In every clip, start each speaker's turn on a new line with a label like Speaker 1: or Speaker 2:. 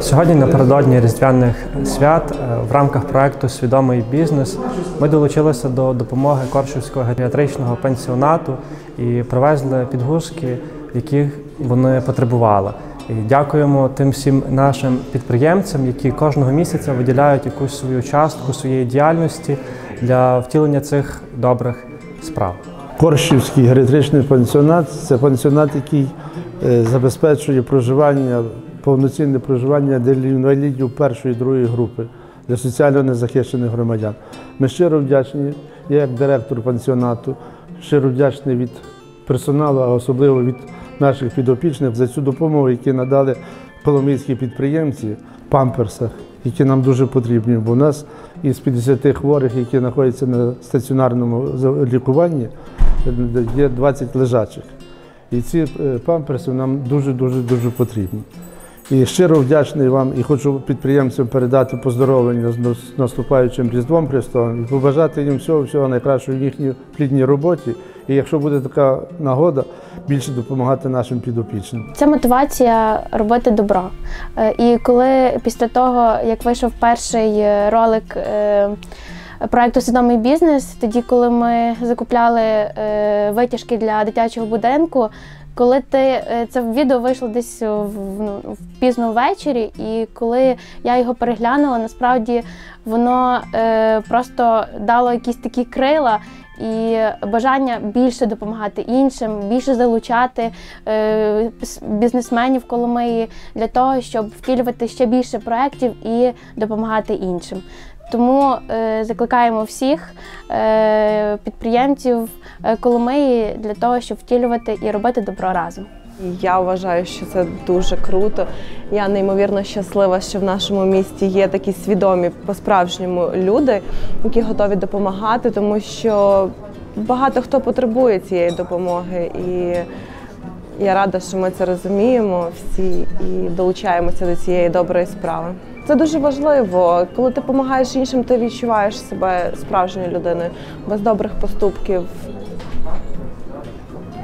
Speaker 1: Сьогодні напередодні різдвяних свят е, в рамках проекту Свідомий бізнес ми долучилися до допомоги Коршівського геріатричного пенсіонату і привезли підгузки, яких вони потребували. І дякуємо тим всім нашим підприємцям, які кожного місяця виділяють якусь свою частку своєї діяльності для втілення цих добрих справ.
Speaker 2: Коршівський геріатричний пансіонат це пансіонат, який е, забезпечує проживання, повноцінне проживання для інвалідів першої і другої групи, для соціально незахищених громадян. Ми щиро вдячні, я як директор пансіонату, щиро вдячний від персоналу, а особливо від наших підопічних за цю допомогу, яку надали коломийські підприємці в памперсах, які нам дуже потрібні. Бо у нас із 50 хворих, які знаходяться на стаціонарному лікуванні, є 20 лежачих. І ці е, памперси нам дуже-дуже дуже потрібні. І щиро вдячний вам і хочу підприємцям передати поздоровлення з наступаючим Різдвом Христовим і побажати їм всього, всього найкращого в їхній плідній роботі. І якщо буде така нагода, більше допомагати нашим підопічним.
Speaker 3: Це мотивація робити добро. Е, І коли після того, як вийшов перший е, ролик е, проекту Свідомий бізнес, тоді, коли ми закупляли витяжки для дитячого будинку, коли ти е, це відео вийшло десь в, в, в пізно ввечері, і коли я його переглянула, насправді воно е, просто дало якісь такі крила і бажання більше допомагати іншим, більше залучати е, бізнесменів Коломиї для того, щоб втілювати ще більше проєктів і допомагати іншим. Тому е, закликаємо всіх е, підприємців е, Коломиї для того, щоб втілювати і робити добро разом.
Speaker 4: Я вважаю, що це дуже круто. Я неймовірно щаслива, що в нашому місті є такі свідомі по-справжньому люди, які готові допомагати, тому що багато хто потребує цієї допомоги. І я рада, що ми це розуміємо всі і долучаємося до цієї доброї справи. Це дуже важливо. Коли ти допомагаєш іншим, ти відчуваєш себе справжньою людиною. Без добрих поступків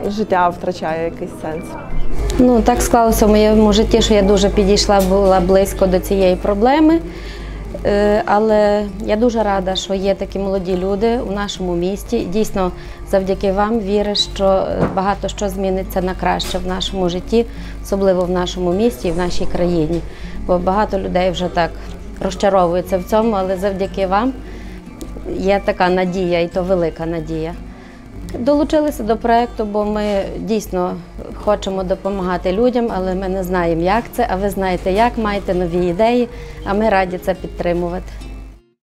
Speaker 4: життя втрачає якийсь сенс.
Speaker 5: Ну, так склалося в моєму житті, що я дуже підійшла, була близько до цієї проблеми. Е, Але я дуже рада, що є такі молоді люди у нашому місті. Дійсно, завдяки вам вірю, що багато що зміниться на краще в нашому житті, особливо в нашому місті і в нашій країні. Бо багато людей вже так розчаровуються в цьому, але завдяки вам є така надія, і то велика надія. Долучилися до проєкту, бо ми дійсно хочемо допомагати людям, але ми не знаємо, як це. А ви знаєте, як маєте нові ідеї, а ми раді це підтримувати.